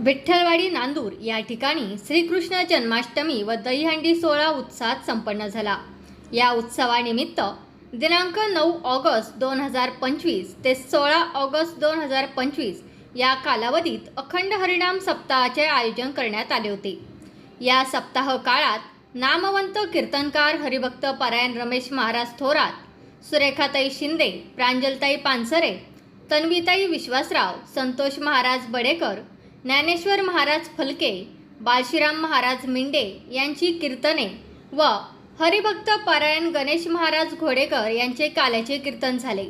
विठ्ठलवाडी नांदूर या ठिकाणी श्रीकृष्ण जन्माष्टमी व दहीहंडी सोहळा उत्साहात संपन्न झाला. या उत्सवानिमित्त दिनांक नऊ ऑगस्ट दोन हजार पंचवीस ते सोळा ऑगस्ट दोन हजार पंचवीस या कालावधीत अखंड हरिणाम सप्ताहाचे आयोजन करण्यात आले होते. या सप्ताह काळात नामवंत कीर्तनकार हरिभक्त पारायण रमेश महाराज थोरात सुरेखाताई शिंदे प्रांजलताई पानसरे तन्वीताई विश्वासराव संतोष महाराज बडेकर ज्ञानेश्वर महाराज फलके बाळशीराम महाराज मिंडे यांची कीर्तने व हरिभक्त पारायण गणेश महाराज घोडेकर यांचे काल्याचे कीर्तन झाले.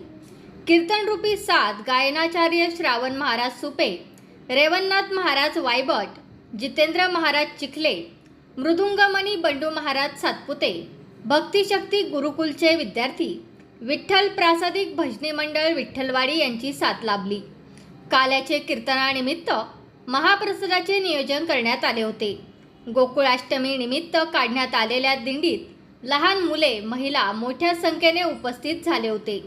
कीर्तनरूपी सात गायनाचार्य श्रावण महाराज सुपे रेवणनाथ महाराज वायबट जितेंद्र महाराज चिखले मृदुंगमणी बंडू महाराज सातपुते भक्तिशक्ती गुरुकुलचे विद्यार्थी विठ्ठल प्रासादिक भजनी मंडळ विठ्ठलवाडी यांची साथ लाभली. काल्याचे कीर्तनानिमित्त महाप्रसादाचे नियोजन करण्यात आले होते. गोकुळाष्टमी निमित्त काढण्यात आलेल्या दिंडीत लहान मुले महिला मोठ्या संख्येने उपस्थित झाले होते.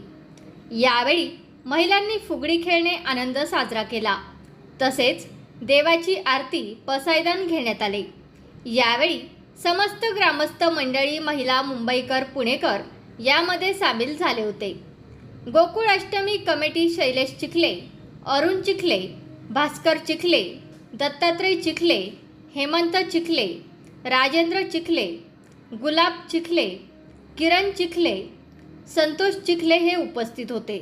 यावेळी महिलांनी फुगडी खेळणे आनंद साजरा केला. तसेच देवाची आरती पसायदान घेण्यात आले. यावेळी समस्त ग्रामस्थ मंडळी महिला मुंबईकर पुणेकर यामध्ये सामील झाले होते. गोकुळ अष्टमी कमिटी शैलेश चिखले अरुण चिखले भास्कर चिखले दत्तात्रय चिखले हेमंत चिखले राजेंद्र चिखले गुलाब चिखले किरण चिखले संतोष चिखले हे उपस्थित होते.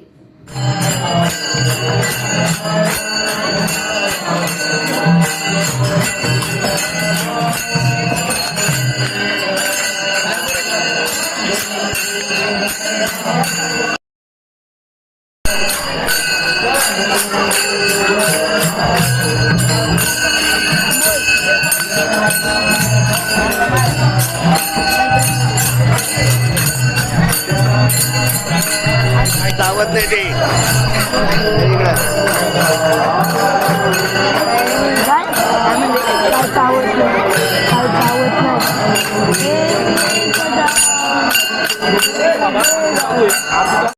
Ay, tawad na di. Ayun na. Tawad na. Tawad na. Yay! Tawad na.